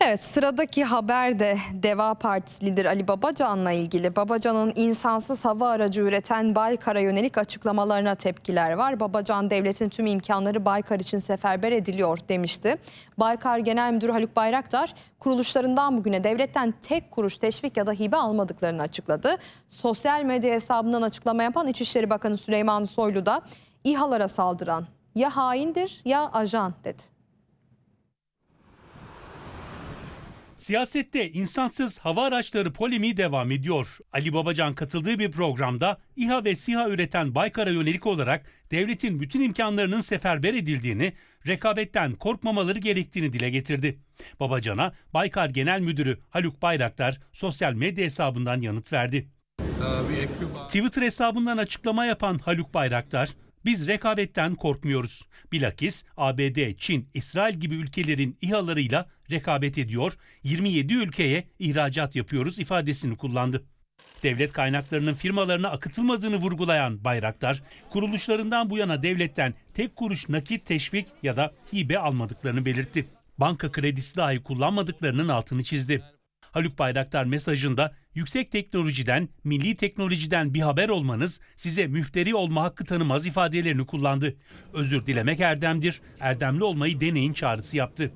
Evet sıradaki haber de Deva Partisi lideri Ali Babacan'la ilgili. Babacan'ın insansız hava aracı üreten Baykar'a yönelik açıklamalarına tepkiler var. Babacan devletin tüm imkanları Baykar için seferber ediliyor demişti. Baykar Genel Müdürü Haluk Bayraktar kuruluşlarından bugüne devletten tek kuruş teşvik ya da hibe almadıklarını açıkladı. Sosyal medya hesabından açıklama yapan İçişleri Bakanı Süleyman Soylu da İHA'lara saldıran ya haindir ya ajan dedi. Siyasette insansız hava araçları polemiği devam ediyor. Ali Babacan katıldığı bir programda İHA ve SİHA üreten Baykar'a yönelik olarak devletin bütün imkanlarının seferber edildiğini, rekabetten korkmamaları gerektiğini dile getirdi. Babacan'a Baykar Genel Müdürü Haluk Bayraktar sosyal medya hesabından yanıt verdi. Twitter hesabından açıklama yapan Haluk Bayraktar, biz rekabetten korkmuyoruz. Bilakis ABD, Çin, İsrail gibi ülkelerin İHA'larıyla rekabet ediyor, 27 ülkeye ihracat yapıyoruz ifadesini kullandı. Devlet kaynaklarının firmalarına akıtılmadığını vurgulayan Bayraktar, kuruluşlarından bu yana devletten tek kuruş nakit teşvik ya da hibe almadıklarını belirtti. Banka kredisi dahi kullanmadıklarının altını çizdi. Haluk Bayraktar mesajında yüksek teknolojiden, milli teknolojiden bir haber olmanız size müfteri olma hakkı tanımaz ifadelerini kullandı. Özür dilemek erdemdir, erdemli olmayı deneyin çağrısı yaptı.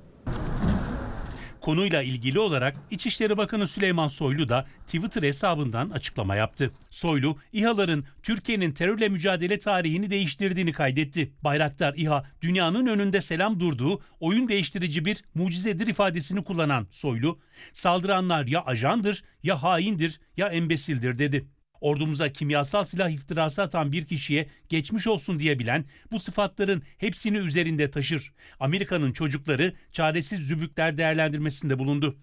Konuyla ilgili olarak İçişleri Bakanı Süleyman Soylu da Twitter hesabından açıklama yaptı. Soylu, İHA'ların Türkiye'nin terörle mücadele tarihini değiştirdiğini kaydetti. Bayraktar İHA, dünyanın önünde selam durduğu oyun değiştirici bir mucizedir ifadesini kullanan Soylu, saldıranlar ya ajandır, ya haindir, ya embesildir dedi. Ordumuza kimyasal silah iftirası atan bir kişiye geçmiş olsun diyebilen bu sıfatların hepsini üzerinde taşır. Amerika'nın çocukları çaresiz zübükler değerlendirmesinde bulundu.